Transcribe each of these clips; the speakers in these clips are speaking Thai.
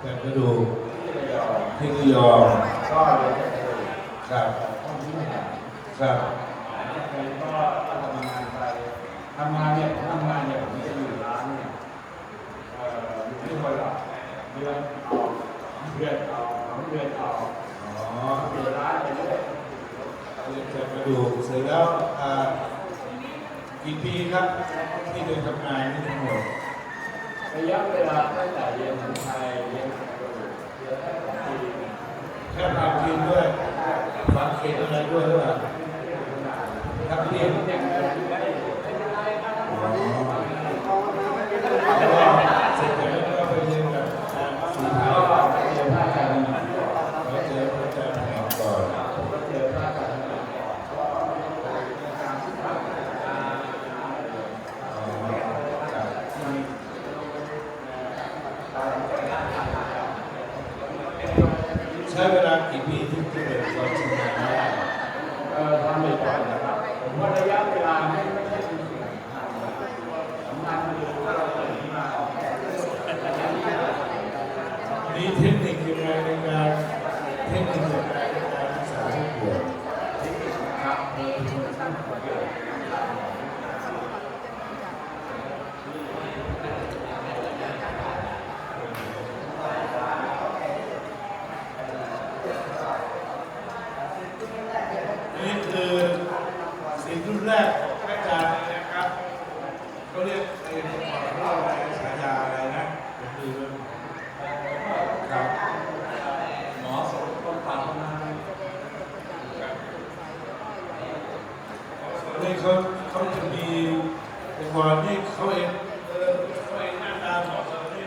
แต่กระดูกที่ระยองที่ระยองก็เลยจะไปครับห้องที่ไม่ได้ครับผมก็ทำงานไปทำงานเนี่ยผมทำงานเนี่ยผมจะอยู่ร้านเนี่ยอยู่ที่คนละเดือนออกเดือนออกสองเดือนออกอ๋อเปลี่ร้านไปเรื่อยเรียนจากกระดูกเสร็จแล้วกี่ปีครับที่เดินทำงานนี่ทั้งหมด ระยะเวลาตั้งแต่เรียนของไทยเรียนของกระดูกเรียนได้สองปีแค่ความคิดด้วยฟังเขตอะไรด้วยหรือเปล่าครับเรียนเนี่ย อ๋อแล้วก็เสร็จจากนั้นก็ไปเรียนกับอ่าสี ก็ ขาว เรียนภาคการเมือง แล้วเจอพระอาจารย์แหงก่อน ก็เจอภาคการเมืองก็เป็นการศึกษาการ อ๋อครับ ที่ ใช้เวลากี่ปีที่จะเกิดความชำนาญได้เอ่อทำบ่อยๆนะครับผมว่าระยะเวลาไม่ไม่ใช่เป็นสิ่งสำคัญนะสำคัญคือว่าเราเปิดมามีเทคนิคยังไงในการเทคนิคยังไงในการรักษาผู้ป่วยครับเออมันสร้างประโยชน์ นี่คือสิ่งรุ่นแรกของอาจารย์เลยนะครับเขาเรียกไอ้เล่าอะไรฉายาอะไรนะก็คือครับ หมอสมคนปากมา นี่เขาเขาจะมีแต่ก่อนนี่เขาเองเออเขาเองหน้าตาหมอสมนี่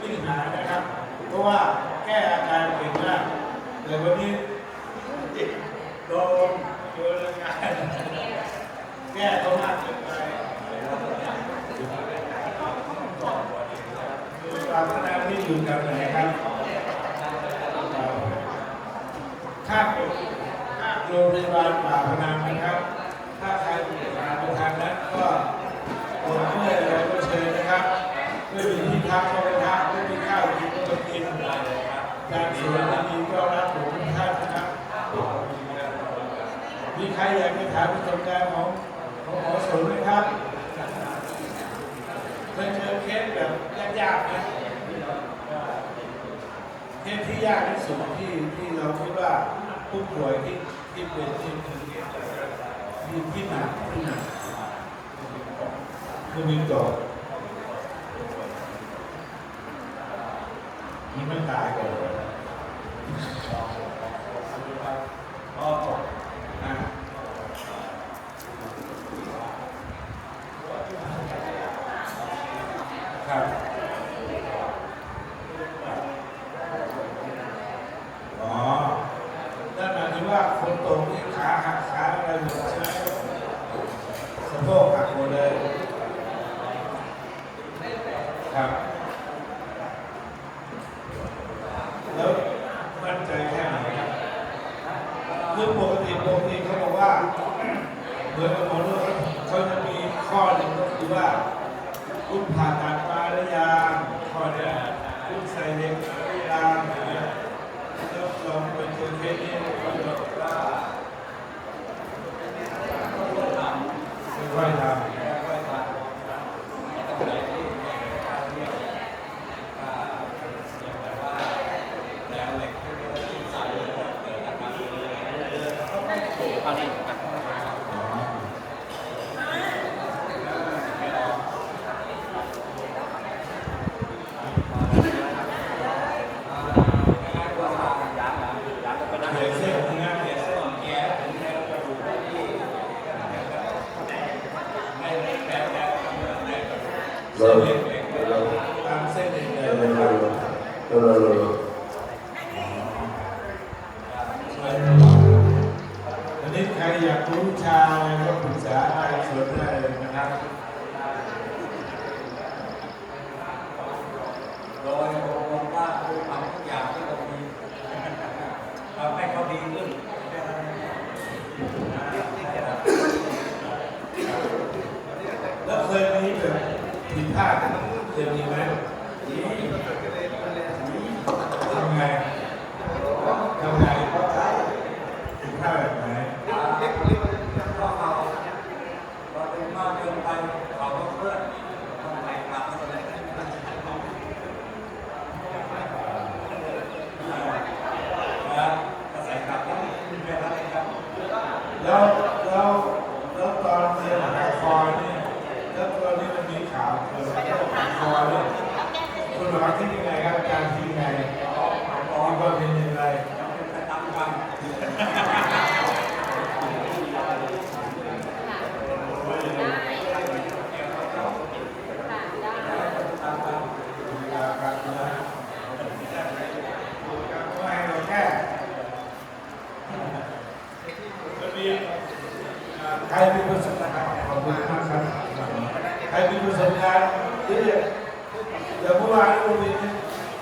วิ่งหานะครับ เพราะว่าแก้อาการเก่งมากแต่วันนี้ โดนโดนอาการแก้เขามากเกินไปคือความพัฒนาที่อยู่กันไหนครับข้าข้าโรงพยาบาลป่าพนังนะครับ ถ้าใครผ่านทางนั้นก็ปวดเมื่อยอะไรก็เชิญนะครับ ไม่มีที่พักก็ไปพักไม่มีข้าวกินก็ไปกินการสวนดีๆก็รับผมทุกท่านนะครับ มีใครอยากจะถามประสบการณ์ ของของหมอสนไหมครับเคยเจอเคสแบบยากๆไหมเคสที่ยากที่สุดที่ที่เราคิดว่าผู้ป่วยที่ที่เป็นที่ที่ที่หนักที่หนักคือมีต่อมันไม่ตายก่อนอ๋ออ่า ครับอ๋อนั่นหมายถึงว่าคนตรงนี่ขาหักขาอะไรหมดใช่ไหมสะโพกหักหมดเลยครับแล้วมั่นใจแค่ไหนครับคือปกติปกติเขาบอกว่าเหมือนกับหมอนวดเขาจะมีข้อหนึ่งก็คือว่า คุณผ่าตัดมาหรือยังข้อเนี้ยคุณใส่เหล็กมาหรือยังเนี่ย แ เคยมีแบบผิดพลาดเคยมีไหม เดี๋ยวเมื่อวานลูกมี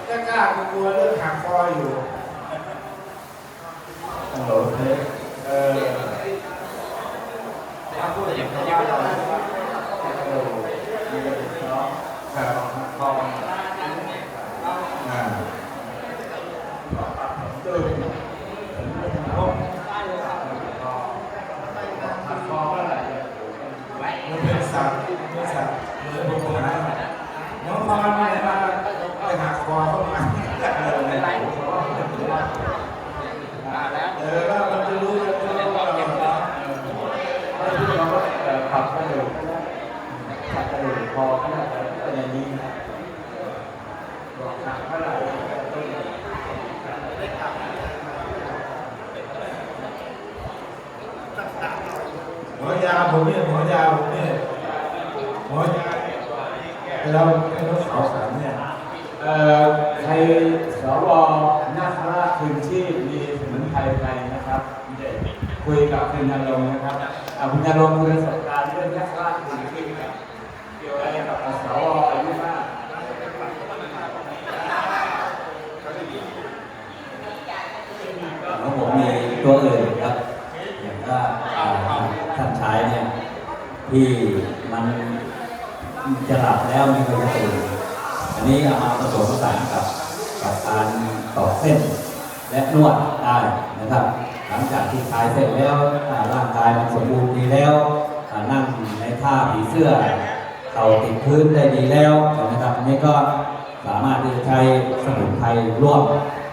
กล้ากล้ากลัวเรื่องหักคออยู่ฮัลโหลเทสเออถ้าพูดอย่างนี้ไม่ต้องเออมีกระดูกเนาะครับคออ่าตึงผม คออะไร มันเป็นสัตว์เป็นสัตว์เหมือนผมบอกนะน้องพรมาเนี่ยมาไปหักคอเข้ามาเออว่ามันจะรู้จะรู้ว่าเรา ถ้าที่เราก็ขับกระดูกขับ กระดูกคอก็น่าจะเป็นอย่างนี้นะบอกหนักเท่าไหร่หมอยาผมเนี่ยหมอยาผมเนี่ยหมอยาเราให้น้องสาวสามเนี่ยเอ่อใครสวนาคราชคืนชีพมีสมุนไพรไทยนะครับคุยกับคุณนรงค์นะครับคุณนรงค์คือประสบการณ์เรื่องนาคราชคืนชีพ ที่มันจะหลับแล้วมีกระตื่นอันนี้เอามาผสมผสานกับกับการต่อเส้น และนวดได้นะครับ หลังจากที่คลายเสร็จแล้วร่างกายมันสมบูรณ์ดีแล้วนั่งในท่าผีเสื้อเข่าติดพื้นได้ดีแล้วนะครับอันนี้ก็สามารถที่จะใช้สมุนไพรร่วม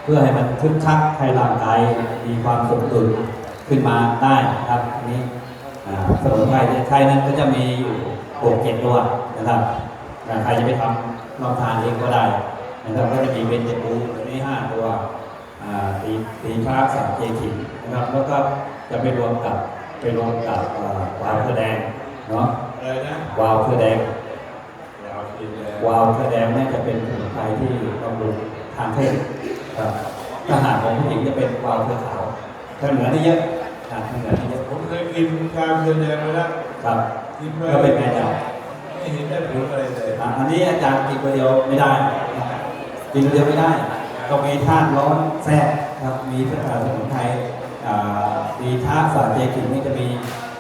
เพื่อให้มันคึกคักให้ร่างกายมีความสมดุลขึ้นมาได้นะครับอันนี้ สมุนไพรที่ใช้นั้นก็จะมีอยู่หกเจ็ดตัวนะครับอ่าใครจะไปทำลองทานเองก็ได้นะครับก็จะมีเบนเจปูตัวนี้ห้าตัวอ่าตีตีพระสามเจขิงนะครับแล้วก็จะไปรวมกับไปรวมกับอ่าวาวเพื่อแดงเนาะอะไรนะวาวเพื่อแดงยาวกินแล้ววาวแสดงน่าจะเป็นสมุนไพรที่บำรุงทางเพศครับถ้าหากของผู้หญิงจะเป็นวาวเพื่อขาวถ้าเหนือนี่เยอะทางเหนือนี่เยอะผม เคยกินกาเกลือแดงมาแล้วครับกินไปก็เป็นไงจ๊ะไม่เห็นได้ผลอะไรเลยอะอันนี้อาจารย์กินคนเดียวไม่ได้นะครับกินคนเดียวไม่ได้ ก็มีธาตุร้อนแทรกครับมีเอ่อสมุนไพรอ่าดีธาตุสารเจกินนี่จะมี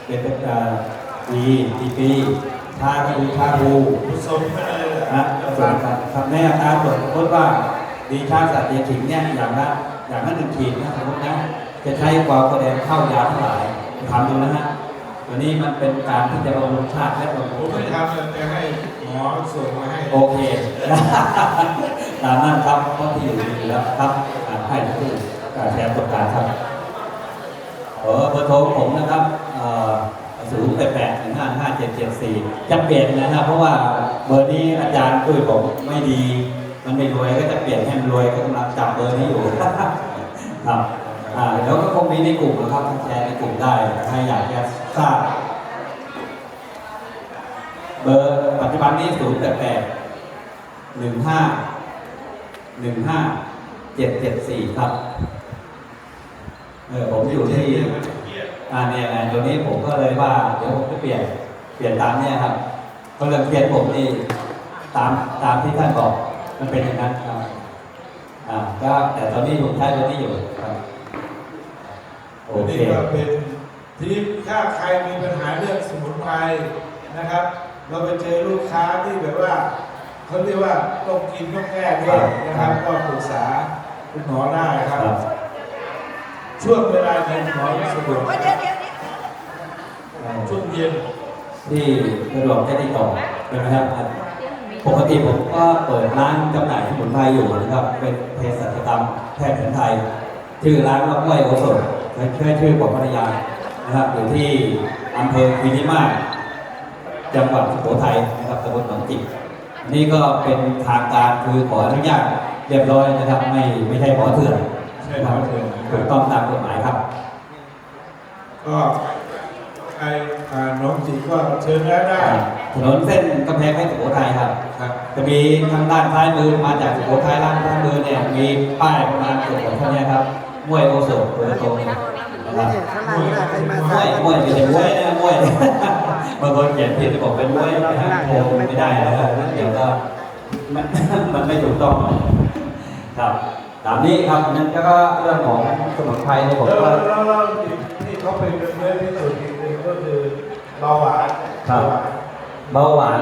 เป็นเอ่อดีดีปีธาตุก็คือธาตุรูผสมไปเลยแหละนะส่วนครับครับในอัตราส่วนสมมติว่าดีชาติสัตว์เดขิงเนี่ยอย่างละอย่างละหนึ่งขีดนะสมมตินะจะใช้กวาวกระแดงเข้ายาทั้งหลาย ทำดูนะฮะตัวนี้มันเป็นการที่จะบำรุงชาติและบำผรุมงไม่ทำเลยแต่ให้หมอส่งมาให้โอเค ตามนั้นครับเพราะที่อยู่ดีแล้วครับอ่าให้ทุกผู้การแชร์ประสบการณ์ครับเออเบอร์โทรผมนะครับศูนย์แปดแปดหนึ่งห้าห้าเจ็ดเจ็ดสี่จะเปลี่ยนนะครับ เพราะว่าเบอร์นี้อาจารย์ด้วยผมไม่ดี มันไม่รวยก็จะเปลี่ยนให้มันรวยก็กำลังจับเบอร์นี้อยู่ ครับ อ่าแล้วก็คงมีในกลุ่มนะครับแชร์ในกลุ่มได้ถ้าอยากจะทราบเบอร์ปัจจุบันนี้ศูนย์แปดแปดหนึ่งห้าหนึ่งห้าเจ็ดเจ็ดสี่ครับเออผมอยู่ที่อ่าเนี่ยนะตัวนี้ผมก็เลยว่า เดี๋ยวผมจะเปลี่ยนเปลี่ยนตามเนี่ยครับก็เลยเปลี่ยนผมนี่ตามตามที่ท่านบอกมันเป็นอย่างนั้นครับอ่าก็แต่ตอนนี้ผมใช้ตัวนี้อยู่ครับ โออันเค นี้ก็เป็นทีนี้ถ้าใครมีปัญหาเรื่องสมุนไพรนะครับ เราไปเจอลูกค้าที่แบบว่าเขาเรียกว่าต้องกินต้องแก้ด้วยนะครับ ก็ปรึกษาคุณหมอได้ครับ ครับ ช่วงเวลาไหนหมอสะดวกช่วงเย็นที่สะดวกจะติดต่อเป็นไหมครับ ปกติผมก็เปิดร้านจำหน่ายสมุนไพรอยู่นะครับ เป็นเภสัชกรรมแพทย์แผนไทย ชื่อร้านว่าห้วยโอสถ ใช้ชื่อของภรรยานะครับอยู่ที่อำเภอคีรีมาศจังหวัดสุโขทัยนะครับตำบลหนองจิกอันนี่ก็เป็นทางการคือขออนุญาตเรียบร้อยนะครับ ไม่ไม่ใช่หมอเถื่อนใช่หมอเถื่อนถูกต้องตามกฎหมายครับ ก็ใครผ่านน้องจีก็เชิญแล้วได้ถนนเส้นกำแพงเพชรสุโขทัยครับครับ จะมีทางด้านซ้ายมือมาจากสุโขทัยด้านซ้ายมือเนี่ยมีป้ายประมาณเกือบหมดเท่านี้ครับ มวยโอโซโดยตรงนะครับข้างหลังน่ะใครมามวสายยมวยไม่ใช่มวยนะมวยบางคนเขียนผิดจะบอกเป็นมวยนะฮะโทรไม่ได้นะครับเดี๋ยวก็มันมันไม่ถูกต้องครับตามนี้ครับนั้นก็เรื่องของสมุนไพรในยผมแล้วก็แล้วแล้วที่เขาเป็นเนื้อที่สุดอีกหนึ่งก็คือเบาหวานครับเบาหวาน